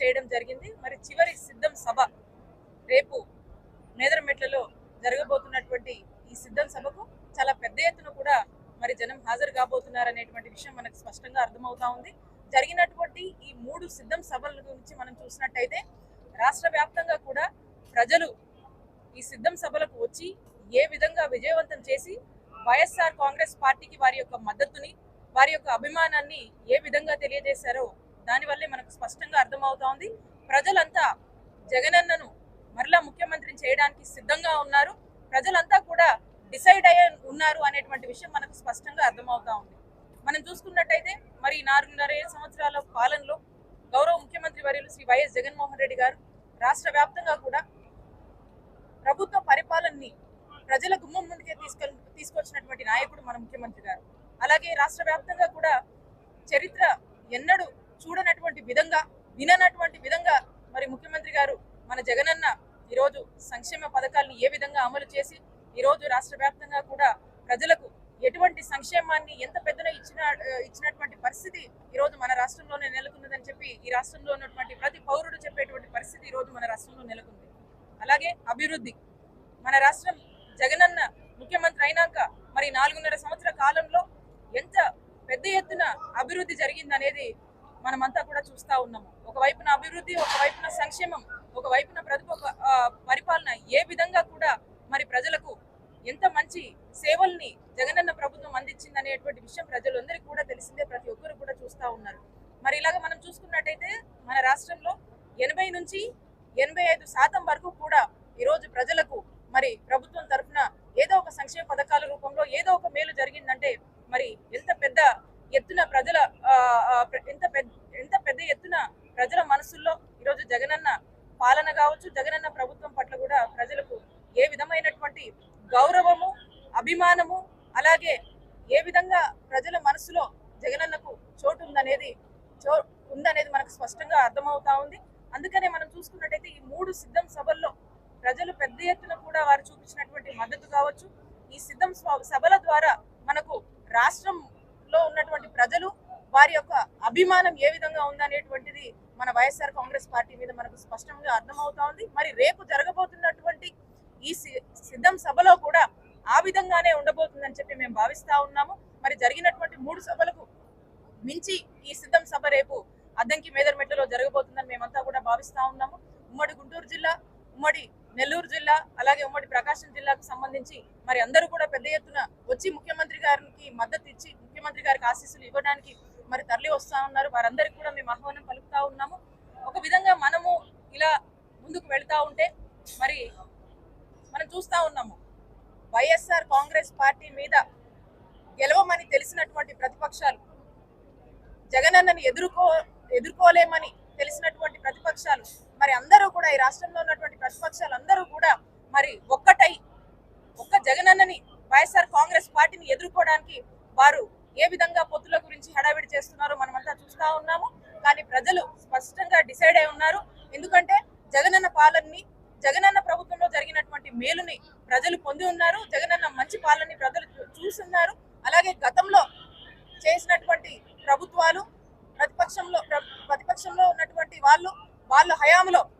చేయడం జరిగింది. మరి చివరి సిద్ధం సభ రేపు మేదరమెట్లలో జరగబోతున్నటువంటి ఈ సిద్ధం సభకు చాలా పెద్ద ఎత్తున కూడా మరి జనం హాజరు కాబోతున్నారు అనేటువంటి విషయం మనకు స్పష్టంగా అర్థమవుతా ఉంది. జరిగినటువంటి ఈ మూడు సిద్ధం సభల గురించి మనం చూసినట్టయితే రాష్ట్ర వ్యాప్తంగా కూడా ప్రజలు ఈ సిద్ధం సభలకు వచ్చి ఏ విధంగా విజయవంతం చేసి వైఎస్ఆర్ కాంగ్రెస్ పార్టీకి వారి యొక్క మద్దతుని వారి యొక్క అభిమానాన్ని ఏ విధంగా తెలియజేశారో దానివల్లే మనకు స్పష్టంగా అర్థమవుతా ఉంది ప్రజలంతా జగనన్నను మరలా ముఖ్యమంత్రిని చేయడానికి సిద్ధంగా ఉన్నారు. ప్రజలంతా కూడా డిసైడ్ అయ్యే ఉన్నారు అనేటువంటి విషయం మనకు స్పష్టంగా అర్థమవుతా ఉంది. మనం చూసుకున్నట్టయితే మరి ఈ నాలుగున్నర సంవత్సరాల పాలనలో గౌరవ ముఖ్యమంత్రి వర్యులు శ్రీ వైఎస్ జగన్మోహన్ రెడ్డి గారు రాష్ట్ర వ్యాప్తంగా కూడా ప్రభుత్వ పరిపాలనని ప్రజల గుమ్మం ముందుకే తీసుకెళ్ తీసుకొచ్చినటువంటి నాయకుడు మన ముఖ్యమంత్రి గారు. అలాగే రాష్ట్ర వ్యాప్తంగా కూడా చరిత్ర ఎన్నడూ చూడనటువంటి విధంగా విననటువంటి విధంగా మరి ముఖ్యమంత్రి గారు మన జగనన్న ఈరోజు సంక్షేమ పథకాలను ఏ విధంగా అమలు చేసి ఈరోజు రాష్ట్ర వ్యాప్తంగా కూడా ప్రజలకు ఎటువంటి సంక్షేమాన్ని ఎంత పెద్దన ఇచ్చిన ఇచ్చినటువంటి పరిస్థితి ఈరోజు మన రాష్ట్రంలోనే నెలకొన్నదని చెప్పి ఈ రాష్ట్రంలో ఉన్నటువంటి ప్రతి పౌరుడు చెప్పేటువంటి పరిస్థితి ఈరోజు మన రాష్ట్రంలో నెలకొంది. అలాగే అభివృద్ధి. మన రాష్ట్రం జగనన్న ముఖ్యమంత్రి అయినాక మరి నాలుగున్నర సంవత్సర కాలంలో ఎంత పెద్ద ఎత్తున అభివృద్ధి జరిగిందనేది మనమంతా కూడా చూస్తా ఉన్నాము. ఒకవైపున అభివృద్ధి ఒకవైపున సంక్షేమం ఒకవైపున ప్రతి ఒక్క పరిపాలన ఏ విధంగా కూడా మరి ప్రజలకు ఎంత మంచి సేవల్ని జగనన్న ప్రభుత్వం అందించింది అనేటువంటి విషయం ప్రజలందరికీ కూడా తెలిసిందే. ప్రతి ఒక్కరు కూడా చూస్తూ ఉన్నారు. మరి ఇలాగ మనం చూసుకున్నట్టయితే మన రాష్ట్రంలో ఎనభై నుంచి ఎనభై ఐదు శాతం వరకు కూడా ఈరోజు ప్రజలకు మరి ప్రభుత్వం తరఫున ఏదో ఒక సంక్షేమ పథకాల రూపంలో ఏదో ఒక మేలు జరిగిందంటే మరి ఎంత పెద్ద ఎత్తున ప్రజల ఎంత పెద్ద ఎంత పెద్ద ఎత్తున ప్రజల మనసుల్లో ఈరోజు జగనన్న పాలన కావచ్చు జగనన్న ప్రభుత్వం పట్ల కూడా ప్రజలకు ఏ విధమైనటువంటి గౌరవము అభిమానము అలాగే ఏ విధంగా ప్రజల మనసులో జగనన్నకు చోటు ఉందనేది చో ఉందనేది మనకు స్పష్టంగా అర్థమవుతా ఉంది. అందుకనే మనం చూసుకున్నట్టయితే ఈ మూడు సిద్ధం సభల్లో ప్రజలు పెద్ద ఎత్తున కూడా వారు చూపించినటువంటి మద్దతు కావచ్చు. ఈ సిద్ధం సభల ద్వారా మనకు రాష్ట్రం లో ఉన్నటువంటి ప్రజలు వారి యొక్క అభిమానం ఏ విధంగా ఉందనేటువంటిది మన వైఎస్ఆర్ కాంగ్రెస్ పార్టీ మీద మనకు స్పష్టంగా అర్థమవుతా ఉంది. మరి రేపు జరగబోతున్నటువంటి ఈ సి- సిద్ధం సభలో కూడా ఆ విధంగానే ఉండబోతుందని చెప్పి మేము భావిస్తా ఉన్నాము. మరి జరిగినటువంటి మూడు సభలకు మించి ఈ సిద్ధం సభ రేపు అద్దంకి మేదర్మెట్లలో జరగబోతుందని మేమంతా కూడా భావిస్తా ఉన్నాము. ఉమ్మడి గుంటూరు జిల్లా ఉమ్మడి నెల్లూరు జిల్లా అలాగే ఉమ్మడి ప్రకాశం జిల్లాకు సంబంధించి మరి అందరూ కూడా పెద్ద ఎత్తున వచ్చి ముఖ్యమంత్రి గారికి మద్దతు ఇచ్చి ముఖ్యమంత్రి గారికి ఆశీస్సులు ఇవ్వడానికి మరి తరలి వస్తా ఉన్నారు. వారందరికీ కూడా మేము ఆహ్వానం పలుకుతా ఉన్నాము. ఒక విధంగా మనము ఇలా ముందుకు వెళ్తా ఉంటే మరి మనం చూస్తా ఉన్నాము. వైఎస్ఆర్ కాంగ్రెస్ పార్టీ మీద గెలవమని తెలిసినటువంటి ప్రతిపక్షాలు జగనన్నని ఎదుర్కో ఎదుర్కోలేమని తెలిసినటువంటి ప్రతిపక్షాలు మరి అందరూ కూడా ఈ రాష్ట్రంలో ఉన్నటువంటి ప్రతిపక్షాలు అందరూ కూడా మరి ఒక్కటై ఒక్క జగనన్నని వైఎస్ఆర్ కాంగ్రెస్ పార్టీని ఎదుర్కోవడానికి వారు ఏ విధంగా పొత్తుల గురించి హడావిడి చేస్తున్నారో మనమంతా చూస్తూ ఉన్నాము. కానీ ప్రజలు స్పష్టంగా డిసైడ్ అయి ఉన్నారు. ఎందుకంటే జగనన్న పాలనని జగనన్న ప్రభుత్వంలో జరిగినటువంటి మేలుని ప్రజలు పొంది ఉన్నారు. జగనన్న మంచి పాలనని ప్రజలు చూ- చూస్తున్నారు. అలాగే గతంలో చేసినటువంటి ప్రభుత్వాలు ప్రతిపక్షంలో ప్ర- ప్రతిపక్షంలో ఉన్నటువంటి వాళ్ళు వాళ్ళ హయాంలో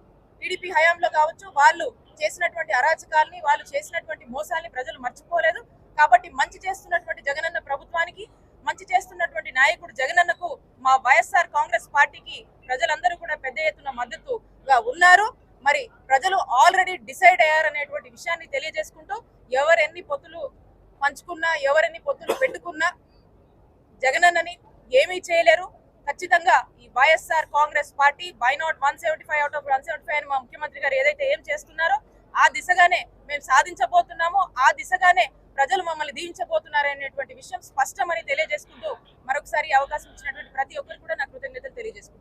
టీడీపీ హయాంలో కావచ్చు వాళ్ళు చేసినటువంటి అరాచకాల్ని వాళ్ళు చేసినటువంటి మోసాల్ని ప్రజలు మర్చిపోలేదు. కాబట్టి మంచి చేస్తున్నటువంటి జగనన్న ప్రభుత్వానికి మంచి చేస్తున్నటువంటి నాయకుడు జగనన్నకు మా వైఎస్ఆర్ కాంగ్రెస్ పార్టీకి ప్రజలందరూ కూడా పెద్ద ఎత్తున మద్దతుగా ఉన్నారు. మరి ప్రజలు ఆల్రెడీ డిసైడ్ అయ్యారనేటువంటి విషయాన్ని తెలియజేసుకుంటూ ఎవరెన్ని పొత్తులు పంచుకున్నా ఎవరెన్ని పొత్తులు పెట్టుకున్నా జగనన్నని ఏమీ చేయలేరు. ఖచ్చితంగా ఈ YSR Congress party by not one seventy five out of one seventy five మా ముఖ్యమంత్రి గారు ఏదైతే ఏం చేస్తున్నారో ఆ దిశగానే మేము సాధించబోతున్నామో. ఆ దిశగానే ప్రజలు మమ్మల్ని దీవించబోతున్నారు అనేటువంటి విషయం స్పష్టమని తెలియజేసుకుంటూ మరొకసారి అవకాశం ఇచ్చినటువంటి ప్రతి ఒక్కరు కూడా నా కృతజ్ఞతలు తెలియజేసుకుంటున్నాను.